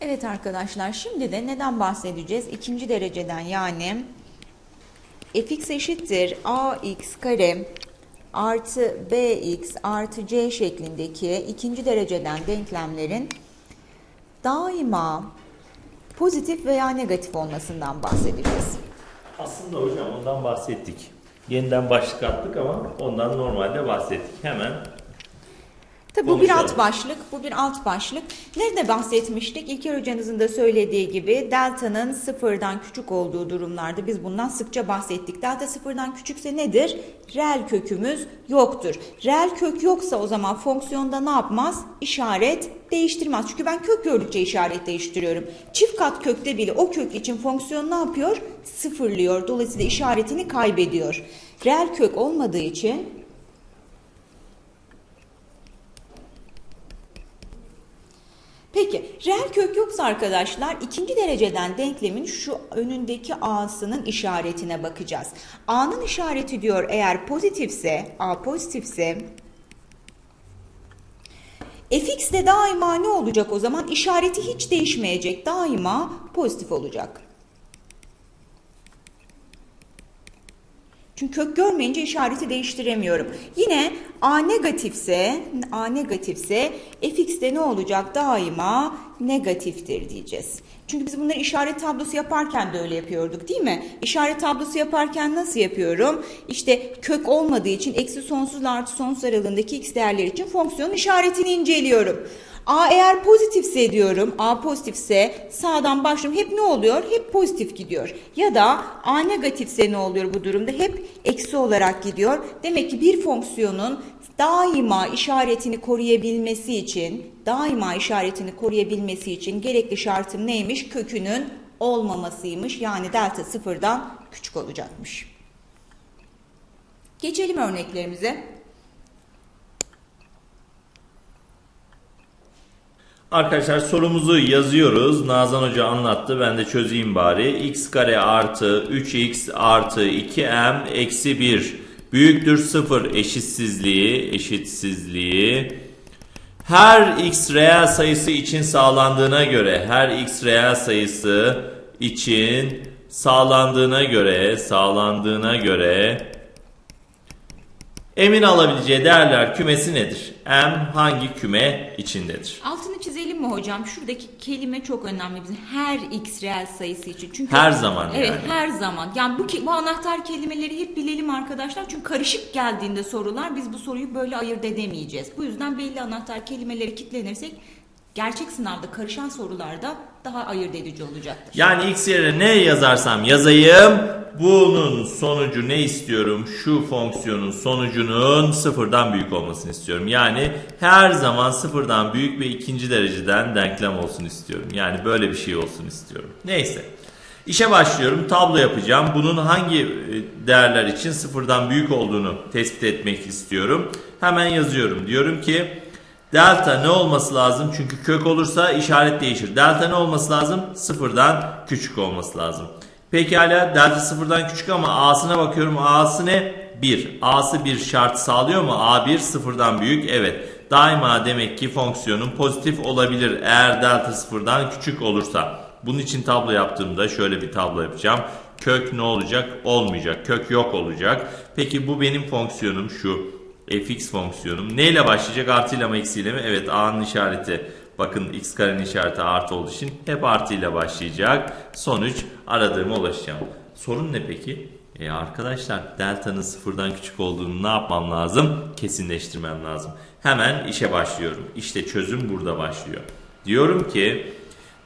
Evet arkadaşlar şimdi de neden bahsedeceğiz? İkinci dereceden yani fx eşittir ax kare artı bx artı c şeklindeki ikinci dereceden denklemlerin daima pozitif veya negatif olmasından bahsedeceğiz. Aslında hocam ondan bahsettik. Yeniden başlık attık ama ondan normalde bahsettik. Hemen Tabii bu bir alt başlık, bu bir alt başlık. Nerede bahsetmiştik? İlker hocanızın da söylediği gibi delta'nın sıfırdan küçük olduğu durumlarda biz bundan sıkça bahsettik. Delta sıfırdan küçükse nedir? Reel kökümüz yoktur. Reel kök yoksa o zaman fonksiyonda ne yapmaz? İşaret değiştirmez. Çünkü ben kök gördükçe işaret değiştiriyorum. Çift kat kökte bile o kök için fonksiyon ne yapıyor? Sıfırlıyor. Dolayısıyla işaretini kaybediyor. Reel kök olmadığı için Peki reel kök yoksa arkadaşlar ikinci dereceden denklemin şu önündeki a'sının işaretine bakacağız. A'nın işareti diyor eğer pozitifse, a pozitifse fx de daima ne olacak o zaman? İşareti hiç değişmeyecek. Daima pozitif olacak. Çünkü kök görmeyince işareti değiştiremiyorum. Yine A negatifse, A negatifse fx de ne olacak? Daima negatiftir diyeceğiz. Çünkü biz bunları işaret tablosu yaparken de öyle yapıyorduk değil mi? İşaret tablosu yaparken nasıl yapıyorum? İşte kök olmadığı için eksi sonsuzla artı sonsuz aralığındaki x değerler için fonksiyonun işaretini inceliyorum. A eğer pozitifse diyorum, A pozitifse sağdan başlıyorum. Hep ne oluyor? Hep pozitif gidiyor. Ya da A negatifse ne oluyor bu durumda? Hep eksi olarak gidiyor. Demek ki bir fonksiyonun daima işaretini koruyabilmesi için, daima işaretini koruyabilmesi için gerekli şartım neymiş? Kökünün olmamasıymış. Yani delta sıfırdan küçük olacakmış. Geçelim örneklerimize. Arkadaşlar sorumuzu yazıyoruz. Nazan Hoca anlattı. Ben de çözeyim bari. x kare artı 3x artı 2m eksi 1 büyüktür 0 eşitsizliği eşitsizliği her x reel sayısı için sağlandığına göre her x reel sayısı için sağlandığına göre sağlandığına göre Emin alabileceği değerler kümesi nedir? M hangi küme içindedir? Altını mi hocam? Şuradaki kelime çok önemli bizim her x reel sayısı için. Çünkü Her zaman Evet, yani. her zaman. Yani bu ke- bu anahtar kelimeleri hep bilelim arkadaşlar. Çünkü karışık geldiğinde sorular biz bu soruyu böyle ayırt edemeyeceğiz. Bu yüzden belli anahtar kelimeleri kitlenirsek gerçek sınavda karışan sorularda daha ayırt edici olacaktır. Yani x yerine ne yazarsam yazayım bunun sonucu ne istiyorum? Şu fonksiyonun sonucunun sıfırdan büyük olmasını istiyorum. Yani her zaman sıfırdan büyük ve ikinci dereceden denklem olsun istiyorum. Yani böyle bir şey olsun istiyorum. Neyse. İşe başlıyorum. Tablo yapacağım. Bunun hangi e, değerler için sıfırdan büyük olduğunu tespit etmek istiyorum. Hemen yazıyorum. Diyorum ki delta ne olması lazım? Çünkü kök olursa işaret değişir. Delta ne olması lazım? Sıfırdan küçük olması lazım. Pekala delta sıfırdan küçük ama a'sına bakıyorum. A'sı ne? 1. A'sı bir şart sağlıyor mu? A1 sıfırdan büyük. Evet. Daima demek ki fonksiyonun pozitif olabilir eğer delta sıfırdan küçük olursa. Bunun için tablo yaptığımda şöyle bir tablo yapacağım. Kök ne olacak? Olmayacak. Kök yok olacak. Peki bu benim fonksiyonum şu. Fx fonksiyonum. Neyle başlayacak? Artıyla mı eksiyle mi? Evet a'nın işareti. Bakın x karenin işareti artı olduğu için hep artıyla başlayacak. Sonuç aradığıma ulaşacağım. Sorun ne peki? E arkadaşlar delta'nın sıfırdan küçük olduğunu ne yapmam lazım? Kesinleştirmem lazım. Hemen işe başlıyorum. İşte çözüm burada başlıyor. Diyorum ki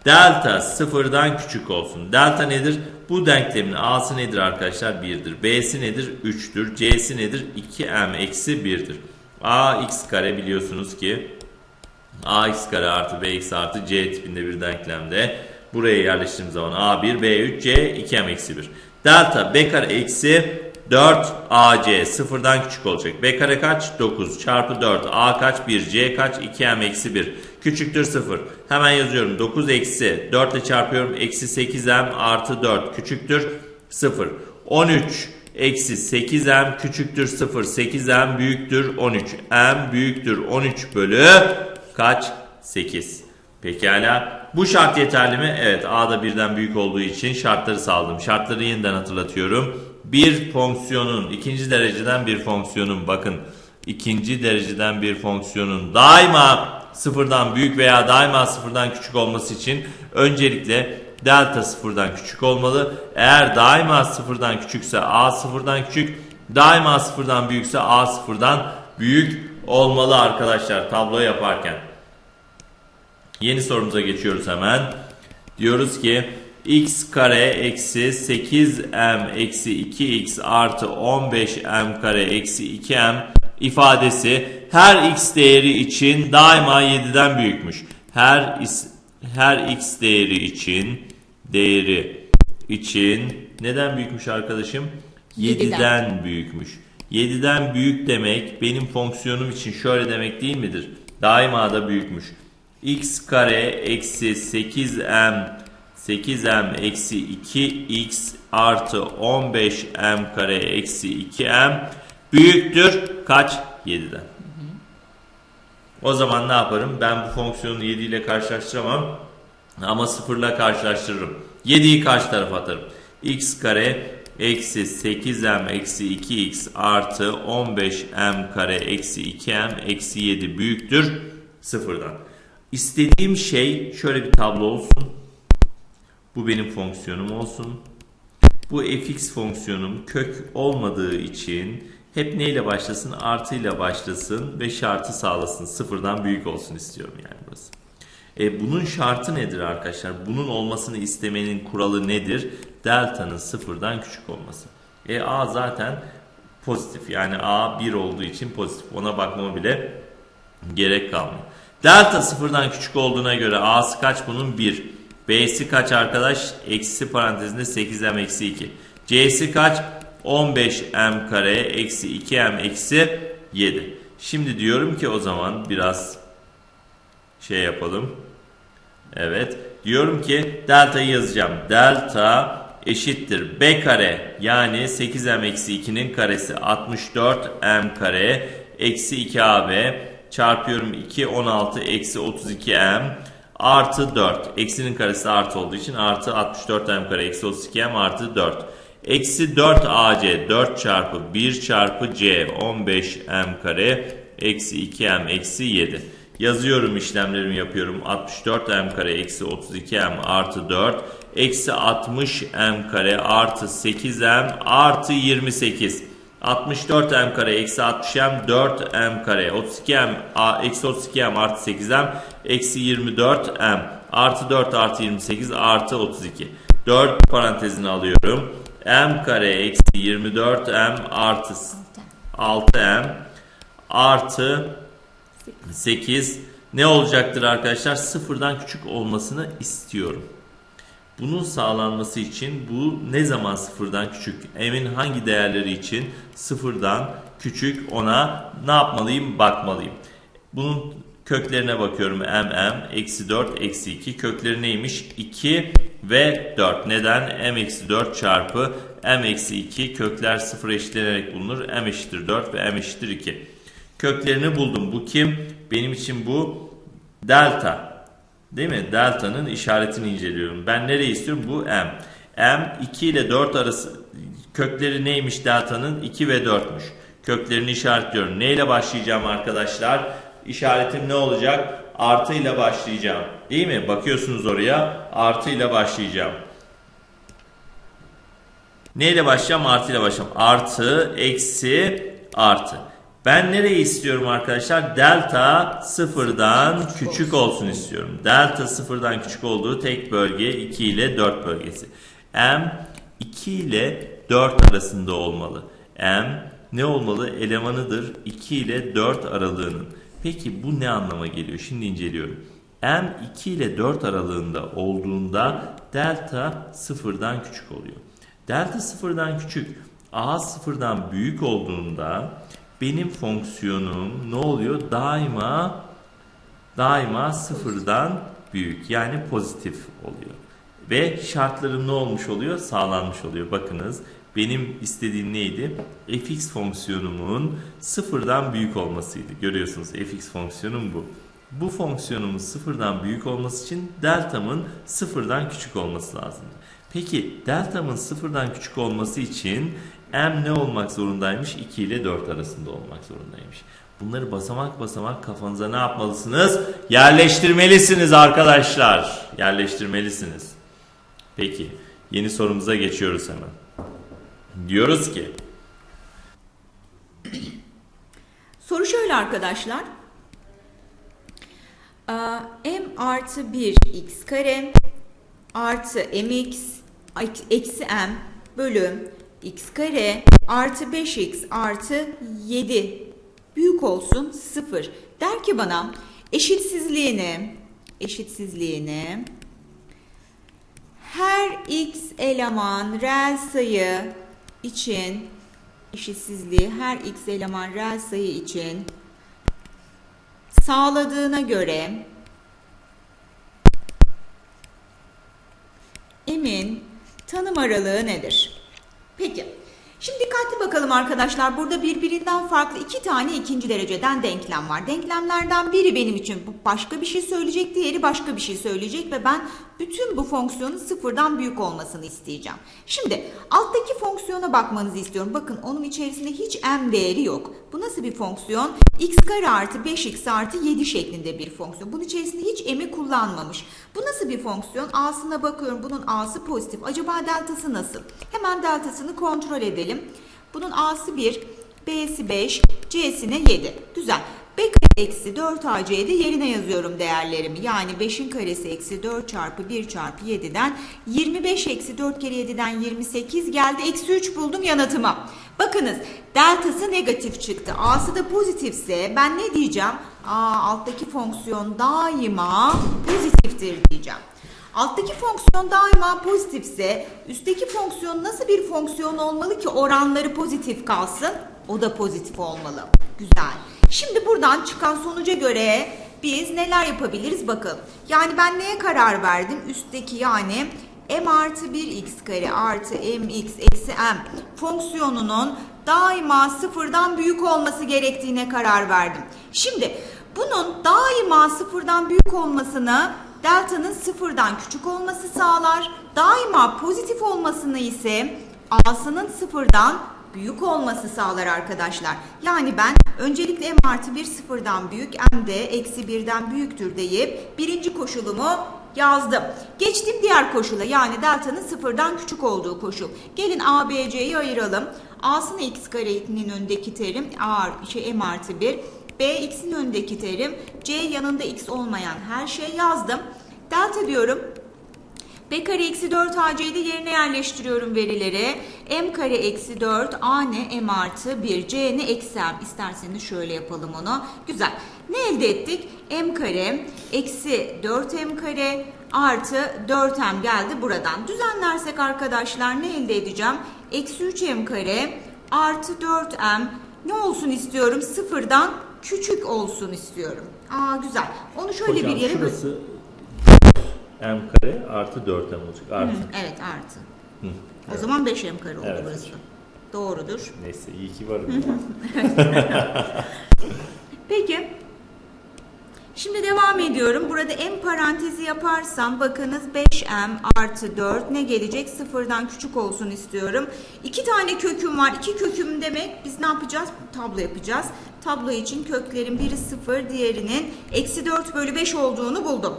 delta sıfırdan küçük olsun. Delta nedir? Bu denklemin a'sı nedir arkadaşlar? 1'dir. B'si nedir? 3'tür. C'si nedir? 2m eksi 1'dir. a x kare biliyorsunuz ki ax kare artı bx artı c tipinde bir denklemde buraya yerleştirdiğim zaman a1 b3 c 2m eksi 1 delta b kare eksi 4 ac sıfırdan küçük olacak b kare kaç 9 çarpı 4 a kaç 1 c kaç 2m eksi 1 küçüktür 0 hemen yazıyorum 9 eksi 4 ile çarpıyorum eksi 8m artı 4 küçüktür 0 13 eksi 8m küçüktür 0 8m büyüktür 13 m büyüktür 13 bölü kaç 8 Pekala. Bu şart yeterli mi? Evet. A da birden büyük olduğu için şartları sağladım. Şartları yeniden hatırlatıyorum. Bir fonksiyonun, ikinci dereceden bir fonksiyonun, bakın ikinci dereceden bir fonksiyonun daima sıfırdan büyük veya daima sıfırdan küçük olması için öncelikle delta sıfırdan küçük olmalı. Eğer daima sıfırdan küçükse a sıfırdan küçük, daima sıfırdan büyükse a sıfırdan büyük olmalı arkadaşlar tablo yaparken. Yeni sorumuza geçiyoruz hemen. Diyoruz ki x kare eksi 8m eksi 2x artı 15m kare eksi 2m ifadesi her x değeri için daima 7'den büyükmüş. Her is, her x değeri için değeri için neden büyükmüş arkadaşım? 7'den. 7'den büyükmüş. 7'den büyük demek benim fonksiyonum için şöyle demek değil midir? Daima da büyükmüş. x kare eksi 8m 8m eksi 2x artı 15m kare eksi 2m büyüktür kaç? 7'den. O zaman ne yaparım? Ben bu fonksiyonu 7 ile karşılaştıramam. Ama 0 ile karşılaştırırım. 7'yi karşı tarafa atarım. x kare eksi 8m eksi 2x artı 15m kare eksi 2m eksi 7 büyüktür sıfırdan. İstediğim şey şöyle bir tablo olsun. Bu benim fonksiyonum olsun. Bu fx fonksiyonum kök olmadığı için hep neyle başlasın? Artıyla başlasın ve şartı sağlasın. Sıfırdan büyük olsun istiyorum yani burası. E, bunun şartı nedir arkadaşlar? Bunun olmasını istemenin kuralı nedir? Delta'nın sıfırdan küçük olması. E, A zaten pozitif. Yani A 1 olduğu için pozitif. Ona bakmama bile gerek kalmıyor. Delta sıfırdan küçük olduğuna göre A'sı kaç bunun? 1. B'si kaç arkadaş? Eksi parantezinde 8M eksi 2. C'si kaç? 15M kare eksi 2M eksi 7. Şimdi diyorum ki o zaman biraz şey yapalım. Evet. Diyorum ki delta'yı yazacağım. Delta eşittir b kare yani 8m eksi 2'nin karesi 64m kare eksi 2ab çarpıyorum 2 16 eksi 32m artı 4. Eksinin karesi artı olduğu için artı 64m kare eksi 32m artı 4. Eksi 4 ac 4 çarpı 1 çarpı c 15m kare eksi 2m eksi 7. Yazıyorum işlemlerimi yapıyorum. 64m kare eksi 32m artı 4 eksi 60m kare artı 8m artı 28. 64m kare eksi 60m 4m kare 32m a- eksi 32m artı 8m eksi 24m artı 4 artı 28 artı 32. 4 parantezini alıyorum. m kare eksi 24m artı 6m artı 8 ne olacaktır arkadaşlar? Sıfırdan küçük olmasını istiyorum. Bunun sağlanması için bu ne zaman sıfırdan küçük? M'in hangi değerleri için sıfırdan küçük ona ne yapmalıyım? Bakmalıyım. Bunun köklerine bakıyorum. M, M, eksi 4, eksi 2. Kökleri neymiş? 2 ve 4. Neden? M eksi 4 çarpı M eksi 2. Kökler sıfır eşitlenerek bulunur. M eşittir 4 ve M eşittir 2. Köklerini buldum. Bu kim? Benim için bu delta. Değil mi? Delta'nın işaretini inceliyorum. Ben nereyi istiyorum? Bu m. m 2 ile 4 arası kökleri neymiş delta'nın? 2 ve 4'müş. Köklerini işaretliyorum. Neyle başlayacağım arkadaşlar? İşaretim ne olacak? Artı ile başlayacağım. Değil mi? Bakıyorsunuz oraya. Artı ile başlayacağım. Neyle başlayacağım? Artı ile başlayacağım. Artı, eksi, artı. Ben nereyi istiyorum arkadaşlar? Delta sıfırdan küçük olsun istiyorum. Delta sıfırdan küçük olduğu tek bölge 2 ile 4 bölgesi. M 2 ile 4 arasında olmalı. M ne olmalı? Elemanıdır 2 ile 4 aralığının. Peki bu ne anlama geliyor? Şimdi inceliyorum. M 2 ile 4 aralığında olduğunda delta sıfırdan küçük oluyor. Delta sıfırdan küçük, A sıfırdan büyük olduğunda benim fonksiyonum ne oluyor? Daima daima sıfırdan büyük yani pozitif oluyor. Ve şartlarım ne olmuş oluyor? Sağlanmış oluyor. Bakınız benim istediğim neydi? fx fonksiyonumun sıfırdan büyük olmasıydı. Görüyorsunuz fx fonksiyonum bu. Bu fonksiyonumuz sıfırdan büyük olması için deltamın sıfırdan küçük olması lazım. Peki deltamın sıfırdan küçük olması için m ne olmak zorundaymış? 2 ile 4 arasında olmak zorundaymış. Bunları basamak basamak kafanıza ne yapmalısınız? Yerleştirmelisiniz arkadaşlar. Yerleştirmelisiniz. Peki yeni sorumuza geçiyoruz hemen. Diyoruz ki Soru şöyle arkadaşlar. Aa, m artı 1 x kare artı mx eksi m bölü x kare artı 5x artı 7 büyük olsun 0. Der ki bana eşitsizliğini eşitsizliğini her x eleman reel sayı için eşitsizliği her x eleman reel sayı için sağladığına göre M'in tanım aralığı nedir? Peki. Şimdi dikkatli bakalım arkadaşlar. Burada birbirinden farklı iki tane ikinci dereceden denklem var. Denklemlerden biri benim için başka bir şey söyleyecek, diğeri başka bir şey söyleyecek ve ben bütün bu fonksiyonun sıfırdan büyük olmasını isteyeceğim. Şimdi alttaki fonksiyona bakmanızı istiyorum. Bakın onun içerisinde hiç m değeri yok. Bu nasıl bir fonksiyon? x kare artı 5x artı 7 şeklinde bir fonksiyon. Bunun içerisinde hiç m'i kullanmamış. Bu nasıl bir fonksiyon? A'sına bakıyorum. Bunun a'sı pozitif. Acaba deltası nasıl? Hemen deltasını kontrol edelim. Bunun a'sı 1, b'si 5, c'sine 7. Güzel. Eksi 4 AC'de yerine yazıyorum değerlerimi. Yani 5'in karesi eksi 4 çarpı 1 çarpı 7'den 25 eksi 4 kere 7'den 28 geldi. Eksi 3 buldum yanıtıma. Bakınız deltası negatif çıktı. A'sı da pozitifse ben ne diyeceğim? Aa, alttaki fonksiyon daima pozitiftir diyeceğim. Alttaki fonksiyon daima pozitifse üstteki fonksiyon nasıl bir fonksiyon olmalı ki oranları pozitif kalsın? O da pozitif olmalı. Güzel. Şimdi buradan çıkan sonuca göre biz neler yapabiliriz bakalım. Yani ben neye karar verdim? Üstteki yani m artı 1 x kare artı mx eksi m fonksiyonunun daima sıfırdan büyük olması gerektiğine karar verdim. Şimdi bunun daima sıfırdan büyük olmasını delta'nın sıfırdan küçük olması sağlar. Daima pozitif olmasını ise a'sının sıfırdan büyük olması sağlar arkadaşlar. Yani ben öncelikle m artı 1 sıfırdan büyük m de eksi birden büyüktür deyip birinci koşulumu yazdım. Geçtim diğer koşula yani delta'nın sıfırdan küçük olduğu koşul. Gelin a, b, c'yi ayıralım. a'sını x karenin önündeki terim a, şey, m artı 1. b x'in önündeki terim c yanında x olmayan her şey yazdım. Delta diyorum B kare eksi 4 AC'de yerine yerleştiriyorum verileri. M kare eksi 4 A ne? M artı 1 C ne? Eksi M. İsterseniz şöyle yapalım onu. Güzel. Ne elde ettik? M kare eksi 4M kare artı 4M geldi buradan. Düzenlersek arkadaşlar ne elde edeceğim? Eksi 3M kare artı 4M ne olsun istiyorum? Sıfırdan küçük olsun istiyorum. Aa güzel. Onu şöyle hocam bir yere şurası m kare artı 4m olacak. Artı. Hı, Evet artı. Hı, O evet. zaman 5M kare oldu Evet. burası. Doğrudur. Neyse iyi ki varım. Peki. Şimdi devam ediyorum. Burada m parantezi yaparsam bakınız 5m artı 4 ne gelecek? Sıfırdan küçük olsun istiyorum. İki tane köküm var. İki köküm demek biz ne yapacağız? Tablo yapacağız. Tablo için köklerin biri sıfır diğerinin eksi 4 bölü 5 olduğunu buldum.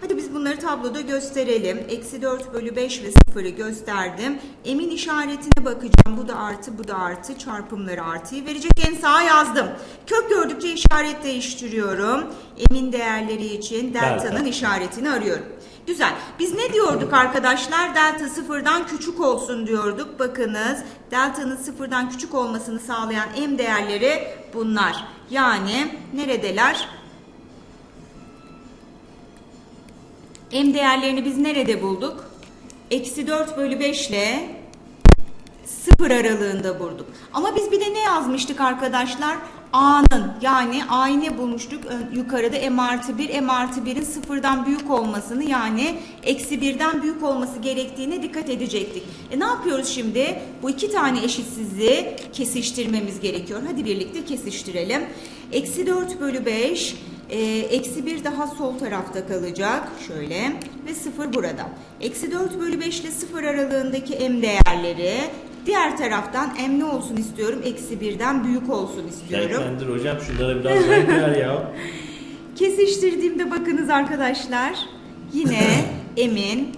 Hadi biz bunları tabloda gösterelim. Eksi 4 bölü 5 ve 0'ı gösterdim. Emin işaretine bakacağım. Bu da artı, bu da artı. Çarpımları artıyı verecek. En sağa yazdım. Kök gördükçe işaret değiştiriyorum. Emin değerleri için delta'nın Delta. işaretini arıyorum. Güzel. Biz ne diyorduk arkadaşlar? Delta sıfırdan küçük olsun diyorduk. Bakınız delta'nın sıfırdan küçük olmasını sağlayan m değerleri bunlar. Yani neredeler? M değerlerini biz nerede bulduk? Eksi 4 bölü 5 ile 0 aralığında bulduk. Ama biz bir de ne yazmıştık arkadaşlar? A'nın yani A'yı bulmuştuk? Yukarıda M artı 1, M artı 1'in sıfırdan büyük olmasını yani eksi 1'den büyük olması gerektiğine dikkat edecektik. E ne yapıyoruz şimdi? Bu iki tane eşitsizliği kesiştirmemiz gerekiyor. Hadi birlikte kesiştirelim. Eksi 4 bölü 5 Ee, eksi 1 daha sol tarafta kalacak. Şöyle. Ve 0 burada. Eksi 4 bölü 5 ile 0 aralığındaki m değerleri. Diğer taraftan m ne olsun istiyorum? Eksi 1'den büyük olsun istiyorum. Renklendir hocam şunlara biraz renk ver ya. Kesiştirdiğimde bakınız arkadaşlar. Yine m'in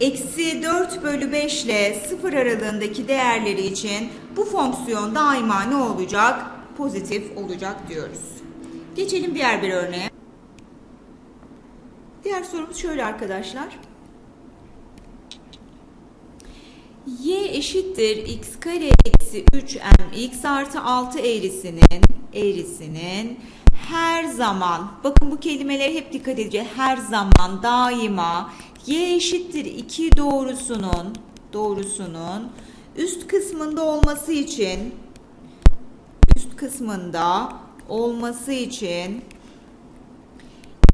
eksi 4 bölü 5 ile 0 aralığındaki değerleri için bu fonksiyon daima ne olacak? Pozitif olacak diyoruz. Geçelim diğer bir örneğe. Diğer sorumuz şöyle arkadaşlar. Y eşittir x kare eksi 3mx artı 6 eğrisinin eğrisinin her zaman bakın bu kelimeleri hep dikkat edeceğiz. Her zaman daima y eşittir 2 doğrusunun doğrusunun üst kısmında olması için üst kısmında olması için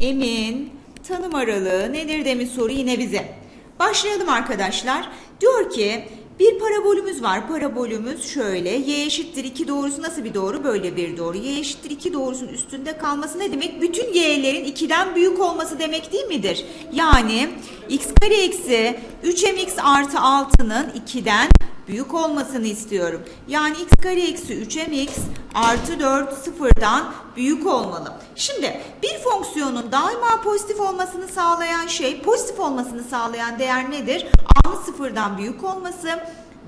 Emin tanım aralığı nedir demiş soru yine bize. Başlayalım arkadaşlar. Diyor ki bir parabolümüz var. Parabolümüz şöyle. Y eşittir 2 doğrusu nasıl bir doğru? Böyle bir doğru. Y eşittir 2 doğrusunun üstünde kalması ne demek? Bütün y'lerin 2'den büyük olması demek değil midir? Yani x kare eksi 3mx artı 6'nın 2'den büyük olmasını istiyorum. Yani x kare eksi 3mx artı 4 sıfırdan büyük olmalı. Şimdi bir fonksiyonun daima pozitif olmasını sağlayan şey, pozitif olmasını sağlayan değer nedir? A'nın sıfırdan büyük olması.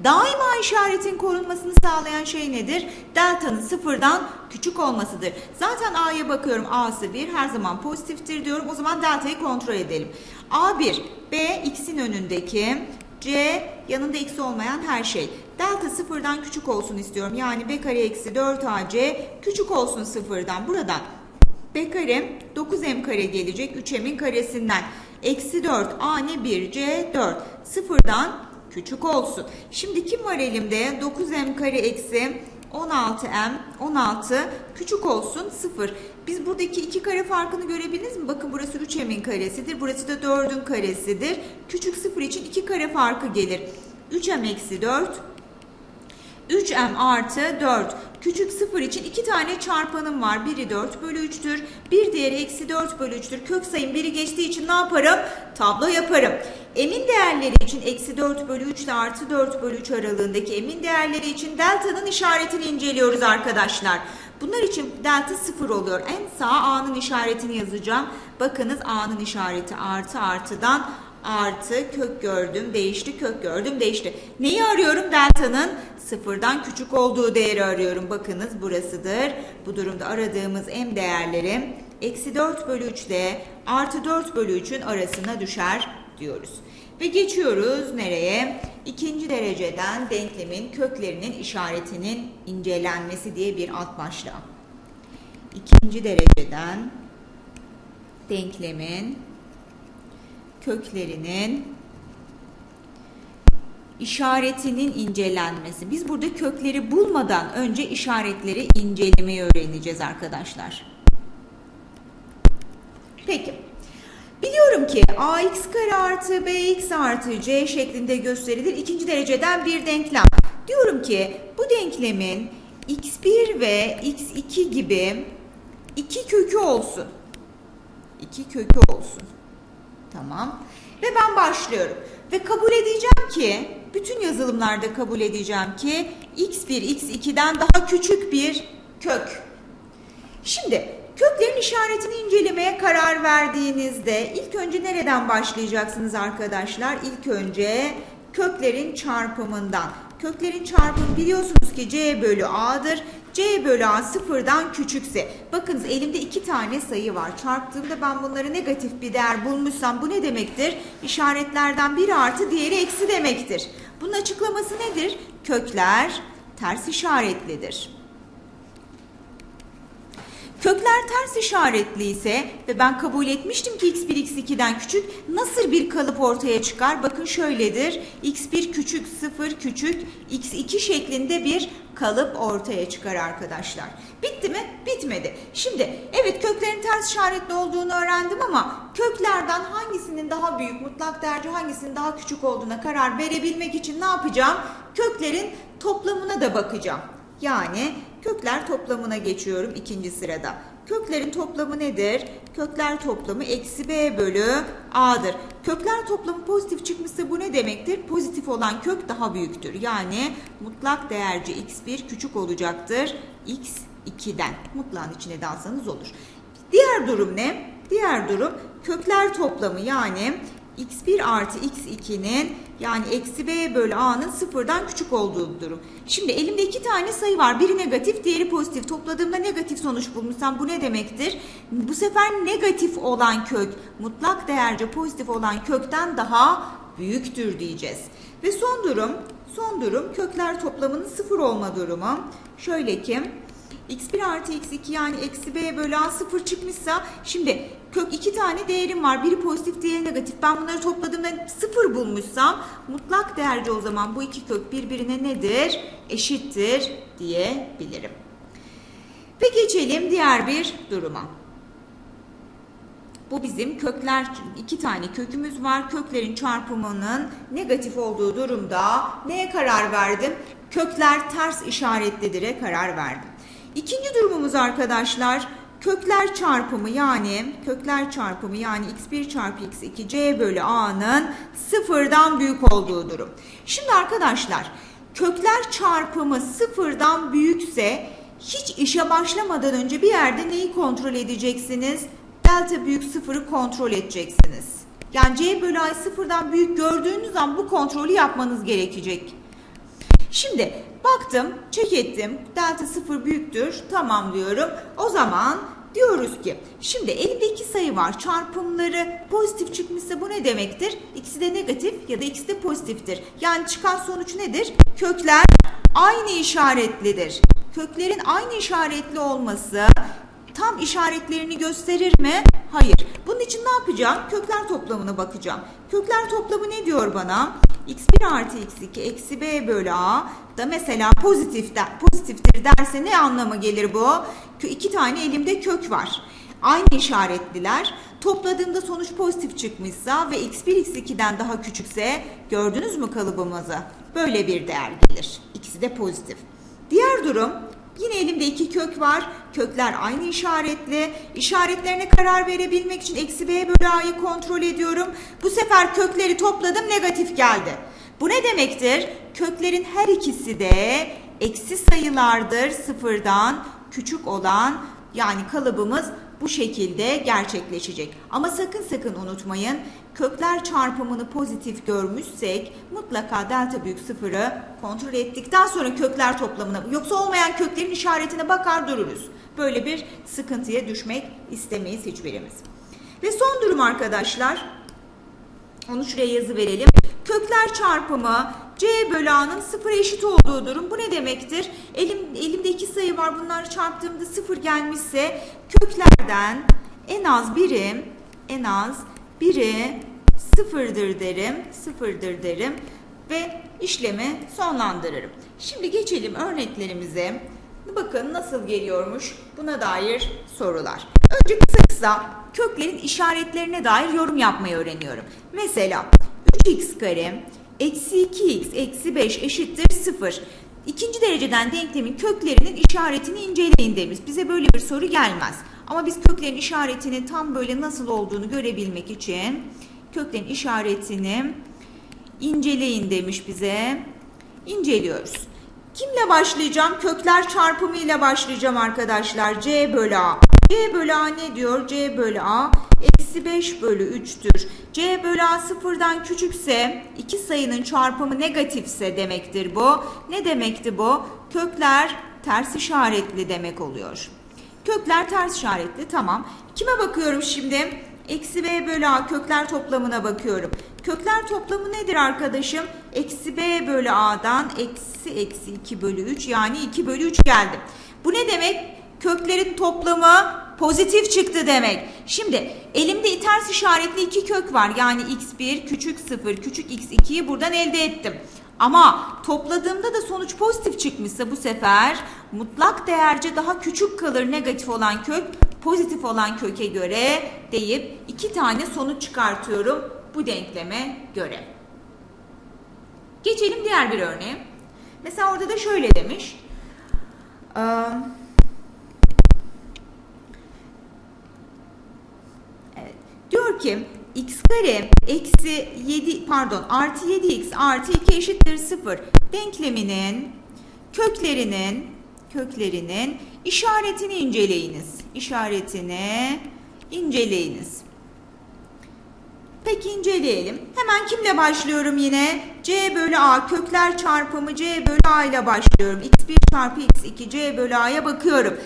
Daima işaretin korunmasını sağlayan şey nedir? Delta'nın sıfırdan küçük olmasıdır. Zaten A'ya bakıyorum. A'sı 1 her zaman pozitiftir diyorum. O zaman delta'yı kontrol edelim. A1, B x'in önündeki C yanında eksi olmayan her şey. Delta sıfırdan küçük olsun istiyorum. Yani B kare eksi 4AC küçük olsun sıfırdan. Buradan B kare 9M kare gelecek 3M'in karesinden. Eksi 4 A ne 1 C 4 sıfırdan küçük olsun. Şimdi kim var elimde? 9M kare eksi 16M 16 küçük olsun 0. Biz buradaki iki kare farkını görebildiniz mi? Bakın burası 3m'in karesidir. Burası da 4'ün karesidir. Küçük 0 için iki kare farkı gelir. 3m eksi 4 3m artı 4. Küçük 0 için iki tane çarpanım var. Biri 4 bölü 3'tür. Bir diğeri eksi 4 bölü 3'tür. Kök sayım biri geçtiği için ne yaparım? Tablo yaparım. Emin değerleri için eksi 4 bölü 3 ile artı 4 bölü 3 aralığındaki emin değerleri için delta'nın işaretini inceliyoruz arkadaşlar. Bunlar için delta 0 oluyor. En sağ A'nın işaretini yazacağım. Bakınız A'nın işareti artı artıdan artı kök gördüm değişti kök gördüm değişti. Neyi arıyorum? Delta'nın sıfırdan küçük olduğu değeri arıyorum. Bakınız burasıdır. Bu durumda aradığımız m değerleri eksi 4 bölü 3 ile artı 4 bölü 3'ün arasına düşer diyoruz. Ve geçiyoruz nereye? İkinci dereceden denklemin köklerinin işaretinin incelenmesi diye bir alt başlığa. İkinci dereceden denklemin köklerinin işaretinin incelenmesi. Biz burada kökleri bulmadan önce işaretleri incelemeyi öğreneceğiz arkadaşlar. Peki. Biliyorum ki ax kare artı bx artı c şeklinde gösterilir. İkinci dereceden bir denklem. Diyorum ki bu denklemin x1 ve x2 gibi iki kökü olsun. İki kökü olsun. Tamam. Ve ben başlıyorum. Ve kabul edeceğim ki, bütün yazılımlarda kabul edeceğim ki x1, x2'den daha küçük bir kök. Şimdi köklerin işaretini incelemeye karar verdiğinizde ilk önce nereden başlayacaksınız arkadaşlar? İlk önce köklerin çarpımından. Köklerin çarpımı biliyorsunuz ki c bölü a'dır. C bölü a sıfırdan küçükse. Bakınız elimde iki tane sayı var. Çarptığımda ben bunları negatif bir değer bulmuşsam bu ne demektir? İşaretlerden biri artı diğeri eksi demektir. Bunun açıklaması nedir? Kökler ters işaretlidir. Kökler ters işaretli ise ve ben kabul etmiştim ki x1 x2'den küçük nasıl bir kalıp ortaya çıkar? Bakın şöyledir. x1 küçük 0 küçük x2 şeklinde bir kalıp ortaya çıkar arkadaşlar. Bitti mi? Bitmedi. Şimdi evet köklerin ters işaretli olduğunu öğrendim ama köklerden hangisinin daha büyük mutlak değerci hangisinin daha küçük olduğuna karar verebilmek için ne yapacağım? Köklerin toplamına da bakacağım. Yani kökler toplamına geçiyorum ikinci sırada. Köklerin toplamı nedir? Kökler toplamı eksi b bölü a'dır. Kökler toplamı pozitif çıkmışsa bu ne demektir? Pozitif olan kök daha büyüktür. Yani mutlak değerci x1 küçük olacaktır x2'den. Mutlağın içine de alsanız olur. Diğer durum ne? Diğer durum kökler toplamı yani x1 artı x2'nin yani eksi b bölü a'nın sıfırdan küçük olduğu durum. Şimdi elimde iki tane sayı var. Biri negatif, diğeri pozitif. Topladığımda negatif sonuç bulmuşsam bu ne demektir? Bu sefer negatif olan kök mutlak değerce pozitif olan kökten daha büyüktür diyeceğiz. Ve son durum, son durum kökler toplamının sıfır olma durumu. Şöyle ki x1 artı x2 yani eksi b bölü a sıfır çıkmışsa şimdi kök iki tane değerim var. Biri pozitif diğeri negatif. Ben bunları topladığımda sıfır bulmuşsam mutlak değerce o zaman bu iki kök birbirine nedir? Eşittir diyebilirim. Ve geçelim diğer bir duruma. Bu bizim kökler iki tane kökümüz var. Köklerin çarpımının negatif olduğu durumda neye karar verdim? Kökler ters işaretlidir'e karar verdim. İkinci durumumuz arkadaşlar kökler çarpımı yani kökler çarpımı yani x1 çarpı x2 c bölü a'nın sıfırdan büyük olduğu durum. Şimdi arkadaşlar kökler çarpımı sıfırdan büyükse hiç işe başlamadan önce bir yerde neyi kontrol edeceksiniz? Delta büyük sıfırı kontrol edeceksiniz. Yani c bölü a'yı sıfırdan büyük gördüğünüz zaman bu kontrolü yapmanız gerekecek. Şimdi baktım, çek ettim. Delta sıfır büyüktür. Tamam diyorum. O zaman diyoruz ki şimdi elimde iki sayı var. Çarpımları pozitif çıkmışsa bu ne demektir? İkisi de negatif ya da ikisi de pozitiftir. Yani çıkan sonuç nedir? Kökler aynı işaretlidir. Köklerin aynı işaretli olması tam işaretlerini gösterir mi? Hayır. Bunun için ne yapacağım? Kökler toplamına bakacağım. Kökler toplamı ne diyor bana? x1 artı x2 eksi b bölü a da mesela pozitif de, pozitiftir derse ne anlamı gelir bu? İki tane elimde kök var. Aynı işaretliler. Topladığımda sonuç pozitif çıkmışsa ve x1 x2'den daha küçükse gördünüz mü kalıbımızı? Böyle bir değer gelir. İkisi de pozitif. Diğer durum Yine elimde iki kök var. Kökler aynı işaretli. İşaretlerine karar verebilmek için eksi b bölü a'yı kontrol ediyorum. Bu sefer kökleri topladım negatif geldi. Bu ne demektir? Köklerin her ikisi de eksi sayılardır sıfırdan küçük olan yani kalıbımız bu şekilde gerçekleşecek. Ama sakın sakın unutmayın kökler çarpımını pozitif görmüşsek mutlaka delta büyük sıfırı kontrol ettikten sonra kökler toplamına yoksa olmayan köklerin işaretine bakar dururuz. Böyle bir sıkıntıya düşmek istemeyiz hiçbirimiz. Ve son durum arkadaşlar onu şuraya yazı verelim. Kökler çarpımı c bölü a'nın sıfır eşit olduğu durum. Bu ne demektir? Elim, elimde iki sayı var. Bunları çarptığımda sıfır gelmişse köklerden en az biri en az biri sıfırdır derim. Sıfırdır derim ve işlemi sonlandırırım. Şimdi geçelim örneklerimize. Bakın nasıl geliyormuş buna dair sorular. Önce kısa kısa köklerin işaretlerine dair yorum yapmayı öğreniyorum. Mesela 3x kare eksi 2x eksi 5 eşittir 0. İkinci dereceden denklemin köklerinin işaretini inceleyin demiş. Bize böyle bir soru gelmez. Ama biz köklerin işaretinin tam böyle nasıl olduğunu görebilmek için köklerin işaretini inceleyin demiş bize. İnceliyoruz. Kimle başlayacağım? Kökler çarpımı ile başlayacağım arkadaşlar. C bölü A. C bölü A ne diyor? C bölü A eksi 5 bölü 3'tür. C bölü A sıfırdan küçükse iki sayının çarpımı negatifse demektir bu. Ne demekti bu? Kökler ters işaretli demek oluyor. Kökler ters işaretli tamam. Kime bakıyorum şimdi? Eksi b bölü a kökler toplamına bakıyorum. Kökler toplamı nedir arkadaşım? Eksi b bölü a'dan eksi eksi 2 bölü 3 yani 2 bölü 3 geldi. Bu ne demek? Köklerin toplamı pozitif çıktı demek. Şimdi elimde ters işaretli iki kök var. Yani x1 küçük 0 küçük x2'yi buradan elde ettim. Ama topladığımda da sonuç pozitif çıkmışsa bu sefer mutlak değerce daha küçük kalır negatif olan kök pozitif olan köke göre deyip iki tane sonuç çıkartıyorum bu denkleme göre. Geçelim diğer bir örneğe. Mesela orada da şöyle demiş. Diyor ki x kare eksi 7 pardon artı 7x artı 2 eşittir 0 denkleminin köklerinin köklerinin işaretini inceleyiniz. İşaretini inceleyiniz. Peki inceleyelim. Hemen kimle başlıyorum yine? C bölü A kökler çarpımı C bölü A ile başlıyorum. x1 çarpı x2 C bölü A'ya bakıyorum.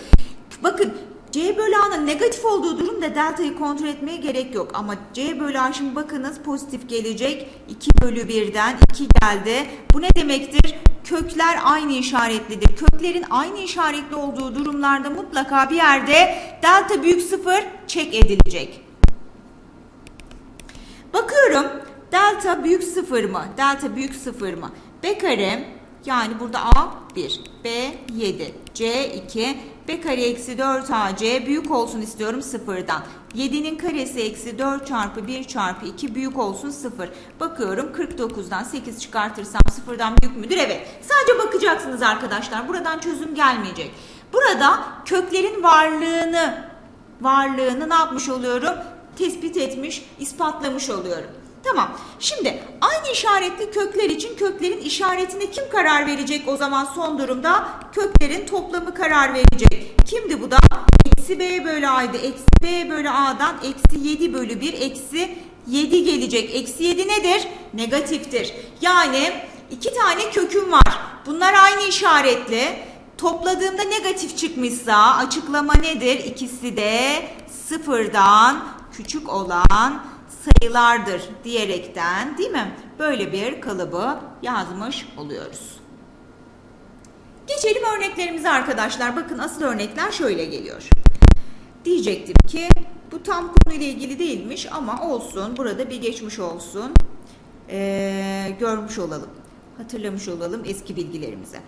Bakın C bölü A'nın negatif olduğu durumda deltayı kontrol etmeye gerek yok. Ama C bölü A şimdi bakınız pozitif gelecek. 2 bölü 1'den 2 geldi. Bu ne demektir? Kökler aynı işaretlidir. Köklerin aynı işaretli olduğu durumlarda mutlaka bir yerde delta büyük sıfır çek edilecek. Bakıyorum delta büyük sıfır mı? Delta büyük sıfır mı? B kare yani burada A 1, B 7, C 2, B kare eksi 4 AC büyük olsun istiyorum sıfırdan. 7'nin karesi eksi 4 çarpı 1 çarpı 2 büyük olsun 0. Bakıyorum 49'dan 8 çıkartırsam sıfırdan büyük müdür? Evet. Sadece bakacaksınız arkadaşlar. Buradan çözüm gelmeyecek. Burada köklerin varlığını varlığını ne yapmış oluyorum? Tespit etmiş, ispatlamış oluyorum. Tamam. Şimdi aynı işaretli kökler için köklerin işaretine kim karar verecek o zaman son durumda? Köklerin toplamı karar verecek. Kimdi bu da? Eksi b bölü a'ydı. Eksi b bölü a'dan eksi 7 bölü 1 eksi 7 gelecek. Eksi 7 nedir? Negatiftir. Yani iki tane köküm var. Bunlar aynı işaretli. Topladığımda negatif çıkmışsa açıklama nedir? İkisi de sıfırdan küçük olan sayılardır diyerekten değil mi? Böyle bir kalıbı yazmış oluyoruz. Geçelim örneklerimize arkadaşlar. Bakın asıl örnekler şöyle geliyor. Diyecektim ki bu tam konuyla ilgili değilmiş ama olsun. Burada bir geçmiş olsun. Ee, görmüş olalım. Hatırlamış olalım eski bilgilerimize.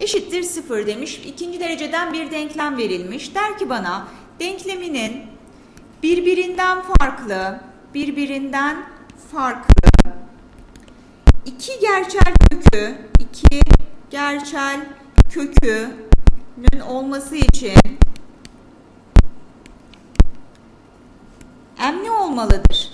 Eşittir sıfır demiş. İkinci dereceden bir denklem verilmiş. Der ki bana denkleminin birbirinden farklı, birbirinden farklı iki gerçel kökü, iki gerçel kökünün olması için m ne olmalıdır?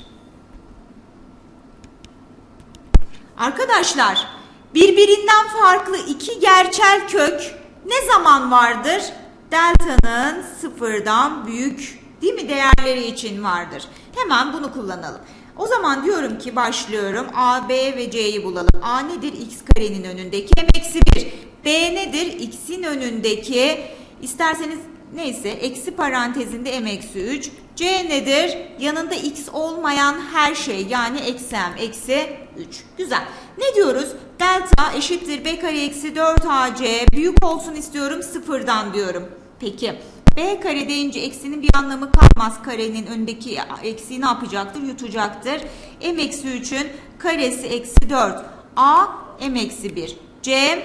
Arkadaşlar, birbirinden farklı iki gerçel kök ne zaman vardır? Delta'nın sıfırdan büyük değil mi değerleri için vardır. Hemen bunu kullanalım. O zaman diyorum ki başlıyorum. A, B ve C'yi bulalım. A nedir? X karenin önündeki m eksi 1. B nedir? X'in önündeki isterseniz neyse eksi parantezinde m eksi 3. C nedir? Yanında x olmayan her şey yani eksi m eksi 3. Güzel. Ne diyoruz? Delta eşittir b kare eksi 4 ac büyük olsun istiyorum sıfırdan diyorum. Peki b kare deyince eksinin bir anlamı kalmaz. Karenin önündeki eksiği ne yapacaktır? Yutacaktır. m eksi 3'ün karesi eksi 4. a m eksi 1. c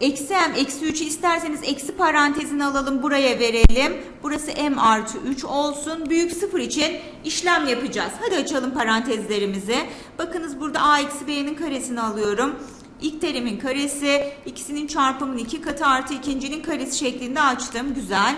Eksi m eksi 3'ü isterseniz eksi parantezini alalım buraya verelim. Burası m artı 3 olsun. Büyük sıfır için işlem yapacağız. Hadi açalım parantezlerimizi. Bakınız burada a eksi b'nin karesini alıyorum. İlk terimin karesi ikisinin çarpımının iki katı artı ikincinin karesi şeklinde açtım. Güzel.